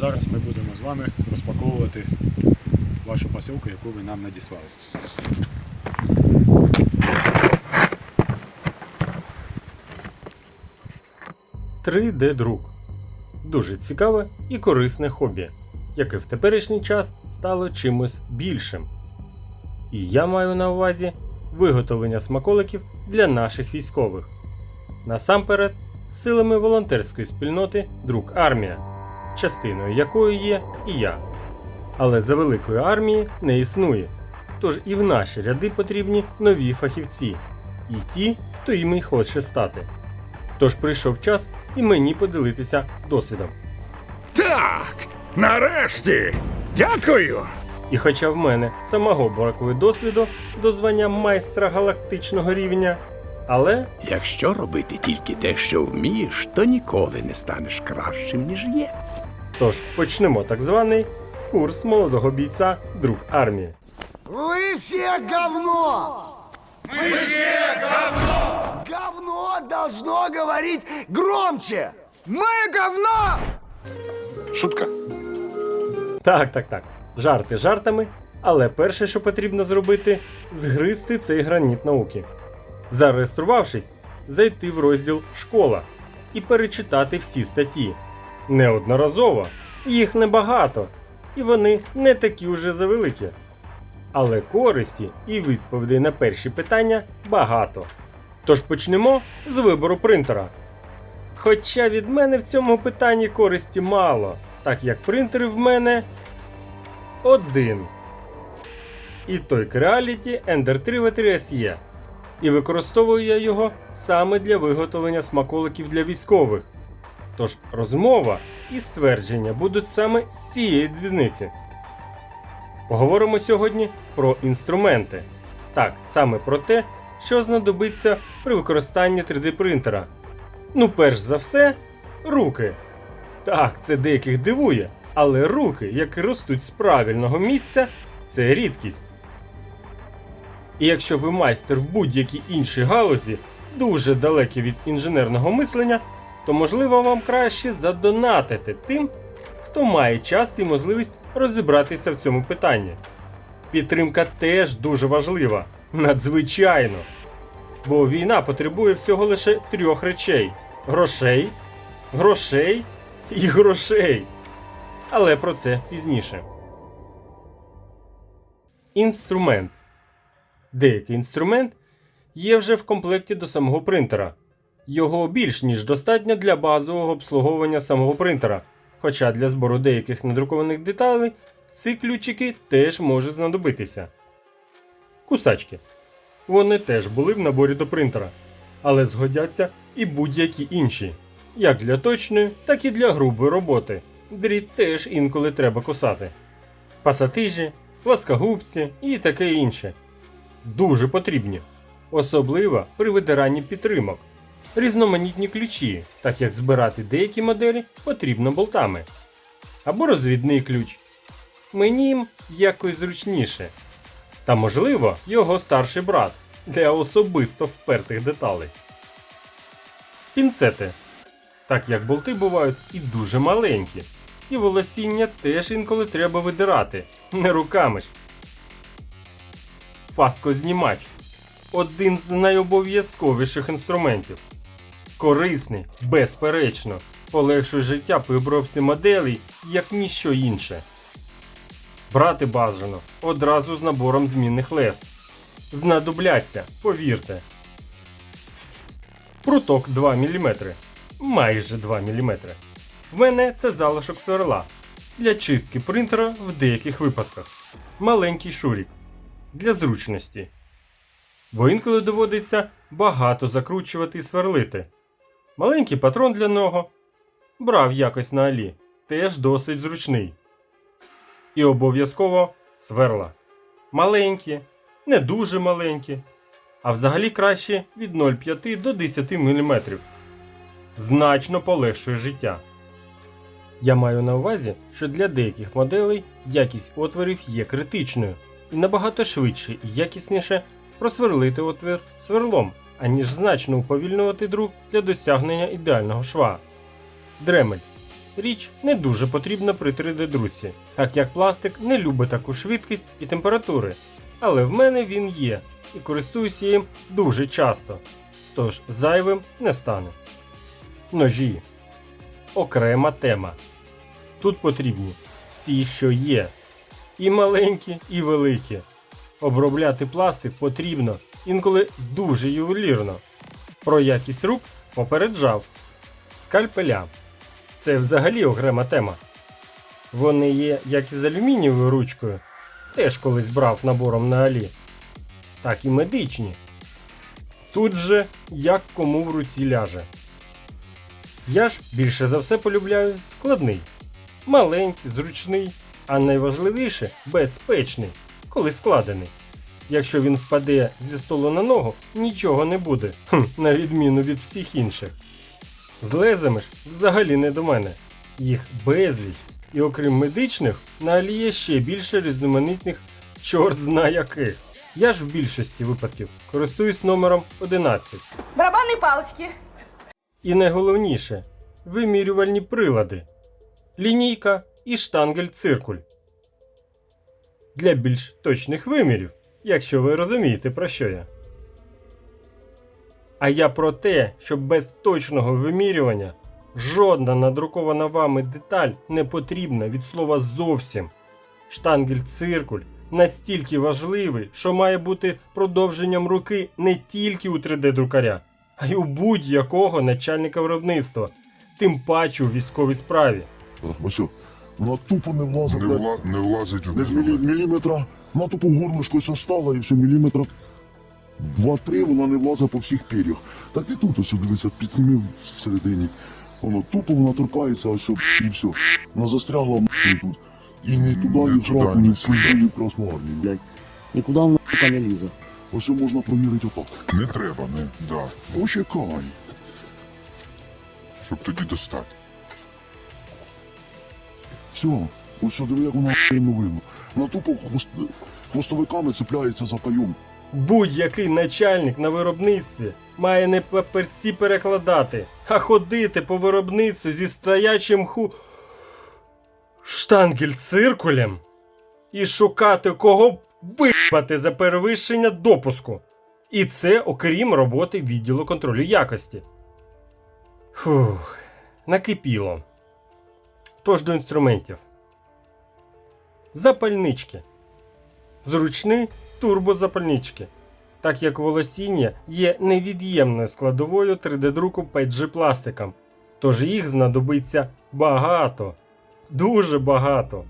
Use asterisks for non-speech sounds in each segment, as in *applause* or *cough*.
Зараз ми будемо з вами розпаковувати вашу посилку, яку ви нам надіслали. – 3D-друк. Дуже цікаве і корисне хобі, яке в теперішній час стало чимось більшим. І я маю на увазі виготовлення смаколиків для наших військових. Насамперед, силами волонтерської спільноти Друк Армія, частиною якої є і я. Але за великої армії не існує. Тож і в наші ряди потрібні нові фахівці, і ті, хто іми хоче стати. Тож прийшов час і мені поділитися досвідом. Так, нарешті. Дякую. І хоча в мене самого бракує досвіду до звання майстра галактичного рівня, але Якщо робити тільки те, що вмієш, то ніколи не станеш кращим, ніж є. тож почнемо так званий курс молодого бійця друг армії. Вы все говно! Мы все говно! Говно должно говорить громче! Мы говно! Шутка. Так, так, так. Жарти жартами, але перше, що потрібно зробити, згризти цей граніт науки. Зареєструвавшись, зайти в розділ Школа і перечитати всі статті. Неодноразово, їх небагато, і вони не такі уже завеликі. Але користі і відповідей на перші питання багато. Тож почнемо з вибору принтера. Хоча від мене в цьому питанні користі мало, так як принтер в мене один. І той Creality Ender 3 v 3 SE. І використовую я його саме для виготовлення смаколиків для військових. Тож розмова і ствердження будуть саме з цієї дзвіниці. Поговоримо сьогодні про інструменти. Так, саме про те, що знадобиться при використанні 3D принтера. Ну, перш за все, руки. Так, це деяких дивує, але руки, які ростуть з правильного місця, це рідкість. І якщо ви майстер в будь-якій іншій галузі, дуже далекі від інженерного мислення, то можливо вам краще задонатити тим, хто має час і можливість розібратися в цьому питанні. Підтримка теж дуже важлива, надзвичайно. Бо війна потребує всього лише трьох речей: грошей, грошей і грошей. Але про це пізніше. Інструмент. Деякий інструмент є вже в комплекті до самого принтера. Його більш ніж достатньо для базового обслуговування самого принтера. Хоча для збору деяких надрукованих деталей ці ключики теж можуть знадобитися. Кусачки. Вони теж були в наборі до принтера, але згодяться і будь-які інші, як для точної, так і для грубої роботи. Дріт теж інколи треба кусати. Пасатижі, пласкогубці і таке інше. Дуже потрібні, особливо при видиранні підтримок. Різноманітні ключі, так як збирати деякі моделі потрібно болтами. Або розвідний ключ. Мені їм якось зручніше. Та можливо його старший брат для особисто впертих деталей. Пінцети. Так як болти бувають і дуже маленькі. І волосіння теж інколи треба видирати, не руками ж. Фаскознімач один з найобов'язковіших інструментів. Корисний, безперечно, полегшує життя при обробці моделей, як ніщо інше. Брати бажано одразу з набором змінних лез. Знадобляться, повірте. Пруток 2 мм. Майже 2 мм. В мене це залишок сверла для чистки принтера в деяких випадках. Маленький шурік для зручності. Бо інколи доводиться багато закручувати і сверлити. Маленький патрон для нього брав якось на алі, теж досить зручний. І обов'язково сверла. Маленькі, не дуже маленькі, а взагалі краще від 0,5 до 10 мм. Значно полегшує життя. Я маю на увазі, що для деяких моделей якість отворів є критичною і набагато швидше і якісніше просверлити отвір сверлом, аніж значно уповільнювати друк для досягнення ідеального шва. Дремель річ не дуже потрібна при 3D-друці, так як пластик не любить таку швидкість і температури. Але в мене він є і користуюся їм дуже часто, тож зайвим не стане. Ножі. Окрема тема. Тут потрібні всі, що є. І маленькі, і великі. Обробляти пластик потрібно інколи дуже ювелірно. Про якість рук попереджав. Скальпеля. Це взагалі окрема тема. Вони є як із алюмінієвою ручкою, теж колись брав набором на Алі, так і медичні. Тут же як кому в руці ляже. Я ж більше за все полюбляю складний, маленький, зручний, а найважливіше безпечний, коли складений. Якщо він впаде зі столу на ногу, нічого не буде, хм, на відміну від всіх інших. З лезами ж взагалі не до мене. Їх безліч, і окрім медичних, на Алі є ще більше різноманітних чорт зна яких. Я ж в більшості випадків користуюсь номером 11. Барабанные палочки. І найголовніше вимірювальні прилади, лінійка і штангель-циркуль. Для більш точних вимірів, якщо ви розумієте про що я. А я про те, що без точного вимірювання жодна надрукована вами деталь не потрібна від слова зовсім. Штангель-циркуль настільки важливий, що має бути продовженням руки не тільки у 3D-друкаря, а й у будь-якого начальника виробництва, тим паче у військовій справі. Ось, вона тупо не влазить. Не, вла... не влазить в мілі... міліметра, вона тупо ось стала і все, міліметра два-три, вона не влазить по всіх пір'ях. Так і тут ось, дивися, підснімів всередині. Воно тупо вона торкається, ось і все. Вона застрягла тут. І ні туди, ні в ні в ні в красну армію, блядь. Нікуди вона не лізе. Ось можна провірити отак. Не треба, не. Да. Почекай. Щоб тоді достати. Все, ось диви, як вона не видно. Вона тупо хвост... хвостовиками цепляється за кайом. Будь-який начальник на виробництві має не папірці перекладати, а ходити по виробництву зі стоячим ху. штангель-циркулем і шукати кого випати за перевищення допуску. І це окрім роботи відділу контролю якості. Фух, накипіло. Тож до інструментів. Запальнички. Зручні турбозапальнички, так як волосіння є невід'ємною складовою 3D-друку PG пластиком, тож їх знадобиться багато, дуже багато.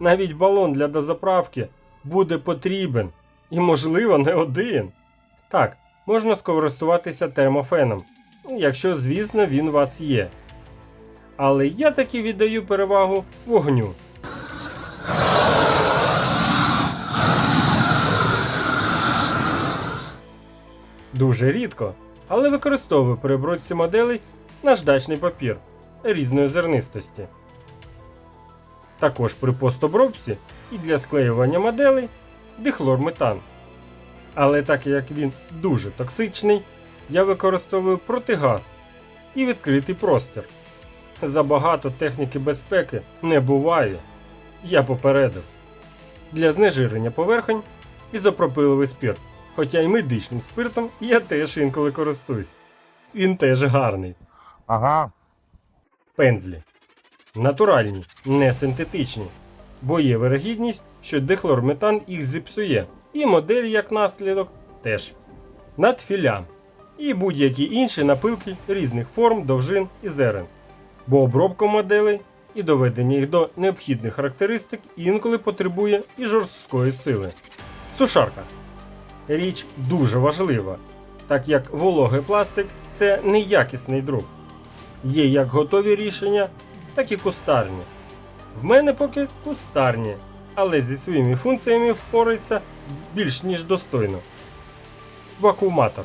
Навіть балон для дозаправки буде потрібен і, можливо, не один. Так, можна скористуватися термофеном, якщо, звісно, він у вас є. Але я таки віддаю перевагу вогню. Дуже рідко, але використовую при обробці моделей наждачний папір різної зернистості. Також при постобробці і для склеювання моделей дихлорметан. Але так як він дуже токсичний, я використовую протигаз і відкритий простір. Забагато техніки безпеки не буває. Я попередив. Для знежирення поверхонь ізопропиловий спирт. Хоча й медичним спиртом я теж інколи користуюсь. Він теж гарний. Ага. Пензлі. Натуральні, не синтетичні. Бо є вирогідність, що дихлорметан їх зіпсує. І модель, як наслідок, теж. Надфіля. І будь-які інші напилки різних форм, довжин і зерен. Бо обробка моделей і доведення їх до необхідних характеристик інколи потребує і жорсткої сили. Сушарка. Річ дуже важлива, так як вологий пластик це неякісний друк. Є як готові рішення, так і кустарні. В мене поки кустарні, але зі своїми функціями впорається більш ніж достойно. Вакууматор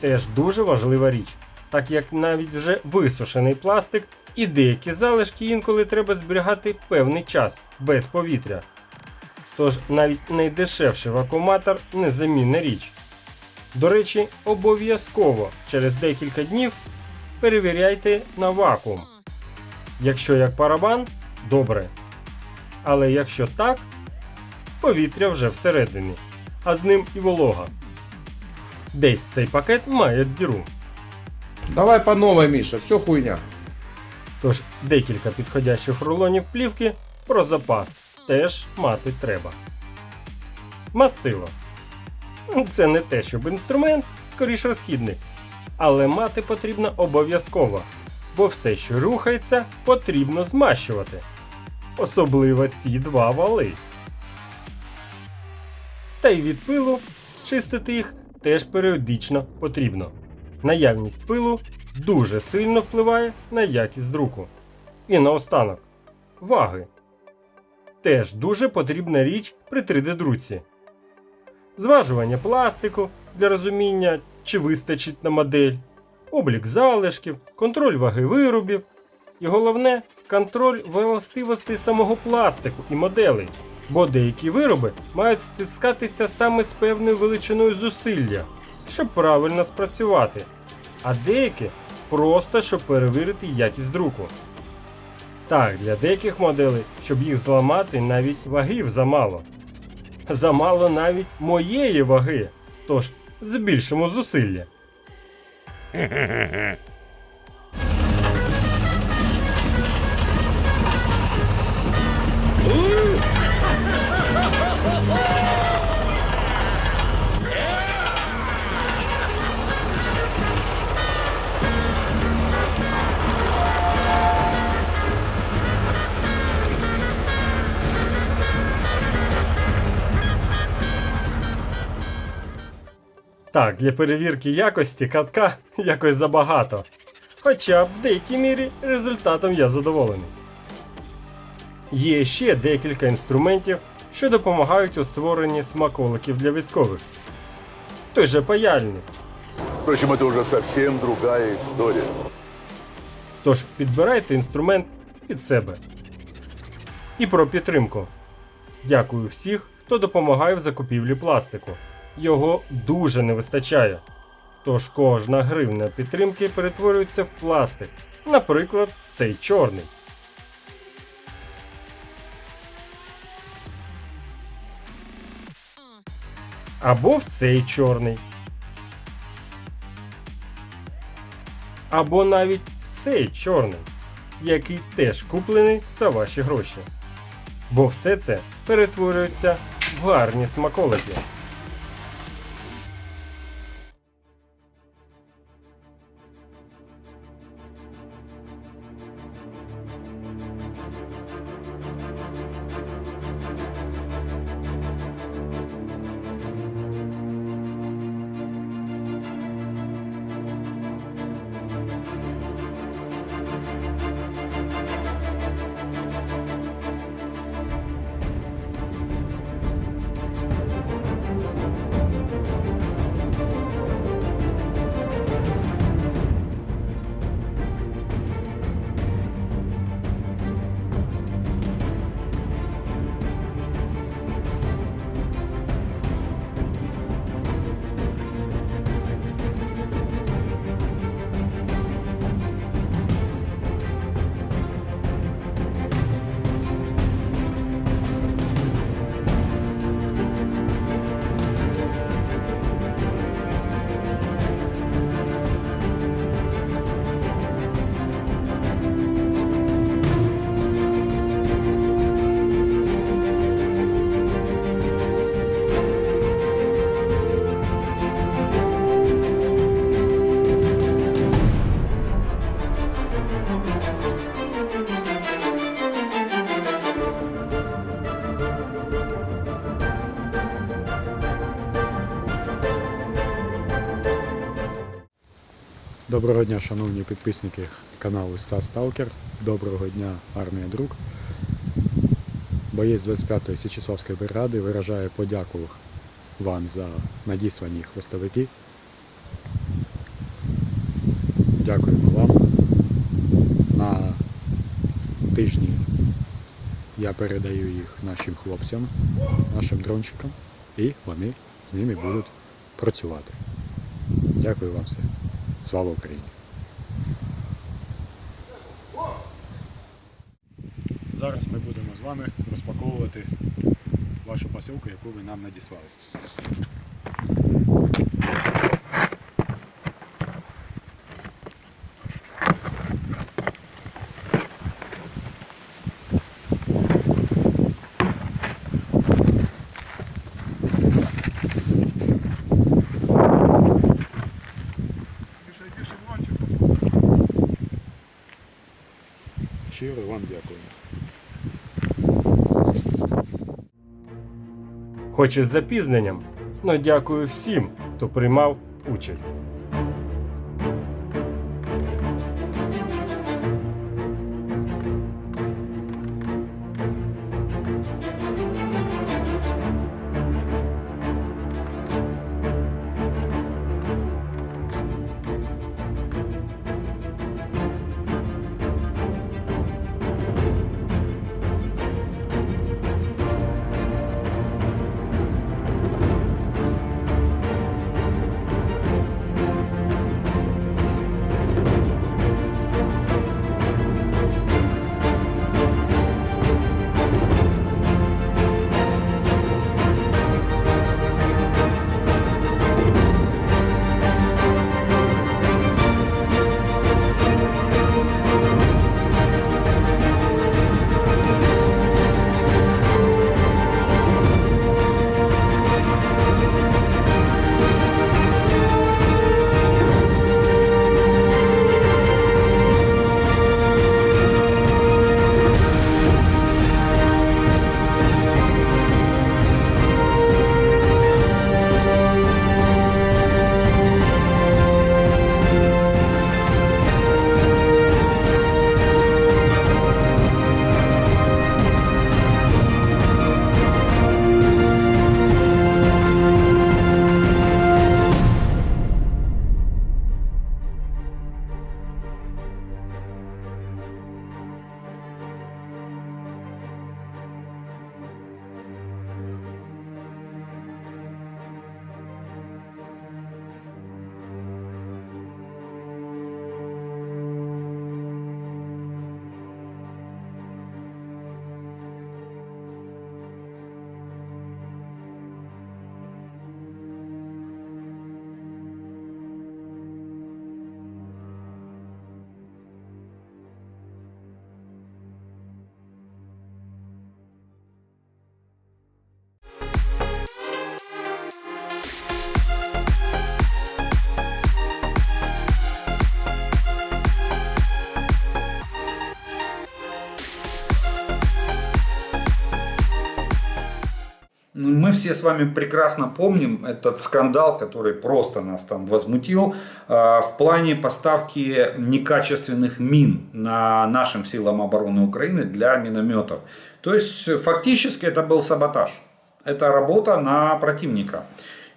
теж дуже важлива річ, так як навіть вже висушений пластик і деякі залишки інколи треба зберігати певний час без повітря. Тож навіть найдешевший вакууматор незамінна річ. До речі, обов'язково через декілька днів перевіряйте на вакуум. Якщо як парабан, добре. Але якщо так, повітря вже всередині, а з ним і волога. Десь цей пакет має діру. Давай по новой, Миша, все хуйня. Тож декілька підходящих рулонів плівки про запас теж мати треба. Мастило. Це не те, щоб інструмент, скоріш розхідник. Але мати потрібно обов'язково, бо все, що рухається, потрібно змащувати. Особливо ці два вали. Та й від пилу чистити їх теж періодично потрібно. Наявність пилу дуже сильно впливає на якість друку. І наостанок ваги. Теж дуже потрібна річ при 3D-друці. Зважування пластику для розуміння, чи вистачить на модель, облік залишків, контроль ваги виробів і головне контроль властивостей самого пластику і моделей. Бо деякі вироби мають стискатися саме з певною величиною зусилля, щоб правильно спрацювати а деякі просто щоб перевірити якість друку. Так, для деяких моделей, щоб їх зламати, навіть вагів замало. Замало навіть моєї ваги. Тож збільшимо зусилля. *laughs* Так, для перевірки якості катка *laughs* якось забагато. Хоча в деякій мірі результатом я задоволений. Є ще декілька інструментів, що допомагають у створенні смаколиків для військових. Той же паяльник. Впрочем, это уже совсем другая история. Тож підбирайте інструмент під себе. І про підтримку. Дякую всіх, хто допомагає в закупівлі пластику. Його дуже не вистачає. Тож кожна гривня підтримки перетворюється в пластик. Наприклад, цей чорний. Або в цей чорний. Або навіть в цей чорний, який теж куплений за ваші гроші. Бо все це перетворюється в гарні смаколики. Доброго дня, шановні підписники каналу Стас Сталкер. Доброго дня, армія друг. Боєць 25-ї Січиславської бригади виражає подяку вам за надіслані хвостовики. Дякуємо вам. На тижні я передаю їх нашим хлопцям, нашим дрончикам, і вони з ними будуть працювати. Дякую вам всім. Слава Україні! Зараз ми будемо з вами розпаковувати вашу посилку, яку ви нам надіслали. Хоч із запізненням, але дякую всім, хто приймав участь. Мы все с вами прекрасно помним этот скандал, который просто нас там возмутил э, в плане поставки некачественных мин на нашим силам обороны Украины для минометов. То есть фактически это был саботаж. Это работа на противника.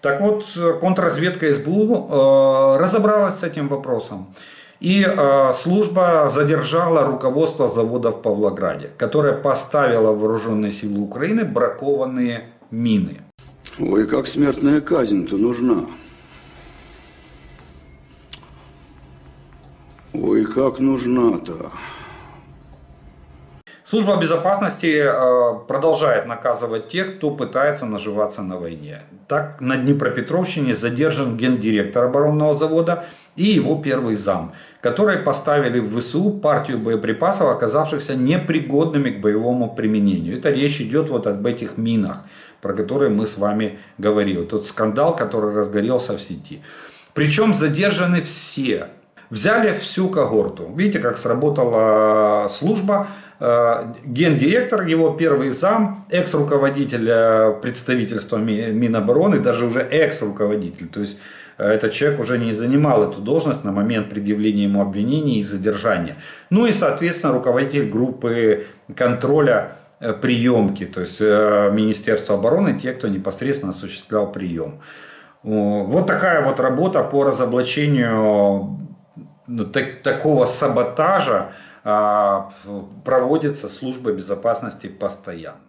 Так вот, контрразведка СБУ э, разобралась с этим вопросом. И э, служба задержала руководство завода в Павлограде, которое поставило в вооруженные силы Украины бракованные мины. Ой, как смертная казнь-то нужна. Ой, как нужна-то. Служба безопасности э, продолжает наказывать тех, кто пытается наживаться на войне. Так, на Днепропетровщине задержан гендиректор оборонного завода и его первый зам, которые поставили в ВСУ партию боеприпасов, оказавшихся непригодными к боевому применению. Это речь идет вот об этих минах, про которые мы с вами говорили. Тот скандал, который разгорелся в сети. Причем задержаны все. Взяли всю когорту. Видите, как сработала служба. Э, Гендиректор, его первый зам, экс-руководитель э, представительства Ми- Минобороны, даже уже экс-руководитель. То есть э, этот человек уже не занимал эту должность на момент предъявления ему обвинений и задержания. Ну и, соответственно, руководитель группы контроля э, приемки, то есть э, Министерства обороны, те, кто непосредственно осуществлял прием. Вот такая вот работа по разоблачению ну, так- такого саботажа а, проводится службой безопасности постоянно.